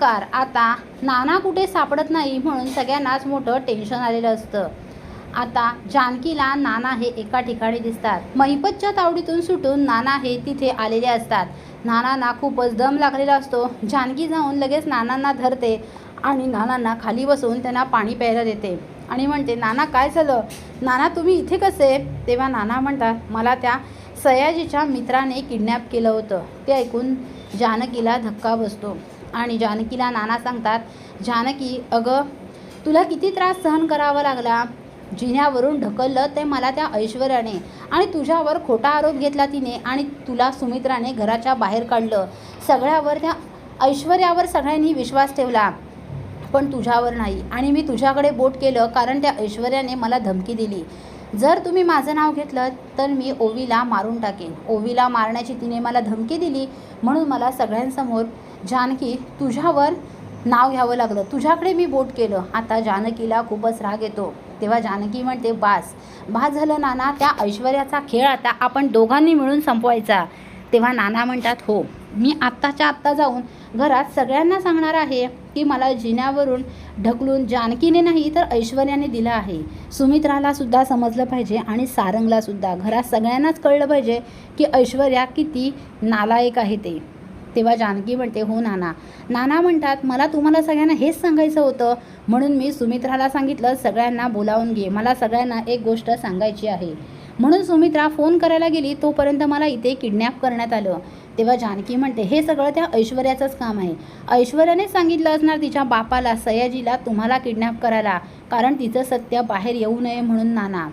नमस्कार आता नाना कुठे सापडत नाही म्हणून सगळ्यांनाच मोठं टेन्शन आलेलं असतं. आता जानकीला नाना हे एका ठिकाणी दिसतात. महिपतच्या तावडीतून सुटून नाना हे तिथे आलेले असतात. नानांना खूपच दम लागलेला असतो. जानकी जाऊन लगेच नानांना धरते आणि नानांना खाली बसवून त्यांना पाणी प्यायला देते. आणि म्हणते नाना काय झालं? नाना तुम्ही इथे कसे? तेव्हा नाना म्हणतात मला त्या सयाजीच्या मित्राने किडनॅप केलं होतं. ते ऐकून जानकीला धक्का बसतो. आणि जानकीला नाना सांगतात जानकी अगं तुला किती त्रास सहन करावा लागला? जिन्यावरून ढकललं ते मला त्या ऐश्वर्याने आणि तुझ्यावर खोटा आरोप घेतला तिने आणि तुला सुमित्राने घराच्या बाहेर काढलं. सगळ्यावर त्या ऐश्वर्यावर सगळ्यांनी विश्वास ठेवला पण तुझ्यावर नाही. आणि मी तुझ्याकडे बोट केलं कारण त्या ऐश्वर्याने मला धमकी दिली. जर तुम्ही माझं नाव घेतलं तर मी ओवीला मारून टाकेन. ओवीला मारण्याची तिने मला धमकी दिली म्हणून मला सगळ्यांसमोर जानकी तुझ्यावर नाव घ्यावं लागलं. तुझ्याकडे मी बोट केलं. आता जानकीला खूपच राग येतो. तेव्हा जानकी म्हणते बास बास झालं नाना त्या ऐश्वर्याचा खेळ आता आपण दोघांनी मिळून संपवायचा. तेव्हा नाना म्हणतात हो मी आत्ताच्या आत्ता जाऊन घरात सगळ्यांना सांगणार आहे की मला जिन्यावरून ढकलून जानकीने नाही तर ऐश्वर्याने दिलं आहे. सुमित्राला सुद्धा समजलं पाहिजे आणि सारंगला सुद्धा. घरात सगळ्यांनाच कळलं पाहिजे की ऐश्वर्या किती नालायक आहे ते. तेव्हा जानकी म्हणते हो नाना. नाना म्हणतात मला तुम्हाला सगळ्यांना हेच सांगायचं होतं. म्हणून मी सुमित्राला सांगितलं सगळ्यांना बोलावून घे. मला सगळ्यांना एक गोष्ट सांगायची आहे. म्हणून सुमित्रा फोन करायला गेली तोपर्यंत मला इथे किडनॅप करण्यात आलं. तेव्हा जानकी म्हणते हे सगळं त्या ऐश्वर्याचंच काम आहे. ऐश्वर्याने सांगितलं असणार तिच्या बापाला सयाजीला तुम्हाला किडनॅप करायला कारण तिचं सत्य बाहेर येऊ नये म्हणून नाना.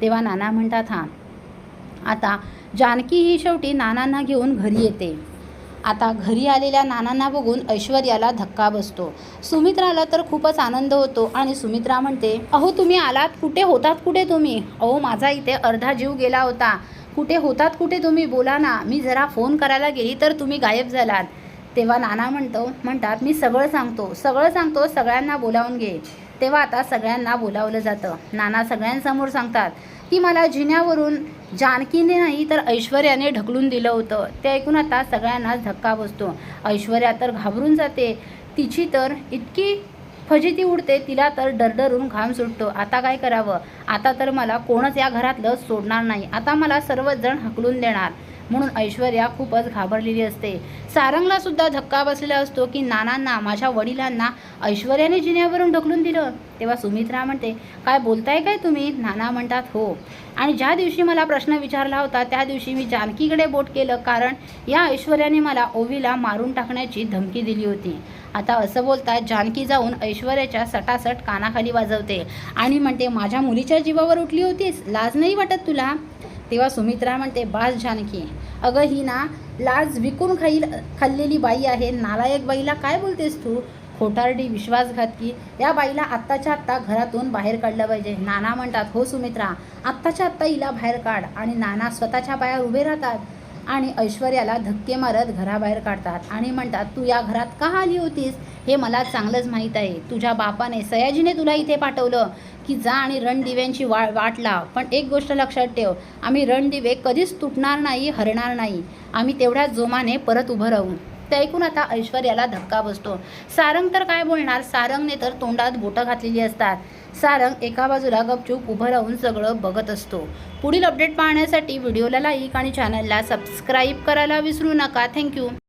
तेव्हा नाना म्हणतात हां. आता जानकी ही शेवटी नानांना घेऊन घरी येते. आता घरी आलेल्या नानांना बघून ऐश्वर्याला धक्का बसतो. सुमित्राला तर खूपच आनंद होतो आणि सुमित्रा म्हणते अहो तुम्ही आलात? कुठे होतात कुठे तुम्ही? अहो माझा इथे अर्धा जीव गेला होता. कुठे होतात कुठे तुम्ही? बोला ना. मी जरा फोन करायला गेली तर तुम्ही गायब झालात. तेव्हा नाना म्हणतो म्हणतात मी सगळं सांगतो. सगळं सांगतो सगळ्यांना बोलावून घे. तेव्हा आता सगळ्यांना बोलावलं जातं. नाना सगळ्यांसमोर सांगतात ती मला जिन्यावरून जानकीने नाही तर ऐश्वर्याने ढकलून दिलं होतं. ते ऐकून आता सगळ्यांनाच धक्का बसतो. ऐश्वर्या तर घाबरून जाते. तिची तर इतकी फजिती उडते तिला तर डरडरून घाम सुटतो. आता काय करावं? आता तर मला कोणच या घरातलं सोडणार नाही. आता मला सर्वजण हकलून देणार. म्हणून ऐश्वर्या खूपच घाबरलेली असते. सारंगला सुद्धा धक्का बसलेला असतो की नानांना माझ्या वडिलांना ऐश्वर्याने जिन्यावरून ढकलून दिलं. तेव्हा सुमित्रा म्हणते काय बोलताय काय तुम्ही? नाना म्हणतात हो. आणि ज्या दिवशी मला प्रश्न विचारला होता त्या दिवशी मी जानकीकडे बोट केलं कारण या ऐश्वर्याने मला ओवीला मारून टाकण्याची धमकी दिली होती. आता असं बोलतात जानकी जाऊन ऐश्वर्याच्या सटासट कानाखाली वाजवते आणि म्हणते माझ्या मुलीच्या जीवावर उठली होतीस? लाज नाही वाटत तुला? तेव्हा सुमित्रा म्हणते बास जानकी अगं ही ना लाज विकून खाईल खाल्लेली बाई आहे नालायक बाईला काय बोलतेस तू? खोटारडी विश्वासघातकी या बाईला आत्ताच्या आत्ता घरातून बाहेर काढलं पाहिजे. नाना म्हणतात हो सुमित्रा आत्ताच्या आत्ता हिला बाहेर काढ आणि नाना स्वतःच्या पायावर उभे राहतात. आणि ऐश्वर्याला धक्के मारत घराबाहेर काढतात आणि म्हणतात तू या घरात का आली होतीस? हे मला चांगलंच माहीत आहे. तुझ्या बापाने सयाजीने तुला इथे पाठवलं की जा आणि रणदिव्यांची वा वाट लाव. पण एक गोष्ट लक्षात ठेव आम्ही रणदिवे कधीच तुटणार नाही हरणार नाही. आम्ही तेवढ्याच जोमाने परत उभं राहू. ते ऐकून आता ऐश्वर्याला धक्का बसतो. सारंग तर काय बोलणार? सारंगने तर तोंडात बोटं घातलेली असतात. सारंग एका बाजूला गपचूप उभं राहून सगळं बघत असतो. पुढील अपडेट पाहण्यासाठी व्हिडिओला लाईक आणि चॅनलला सबस्क्राईब करायला विसरू नका. थँक्यू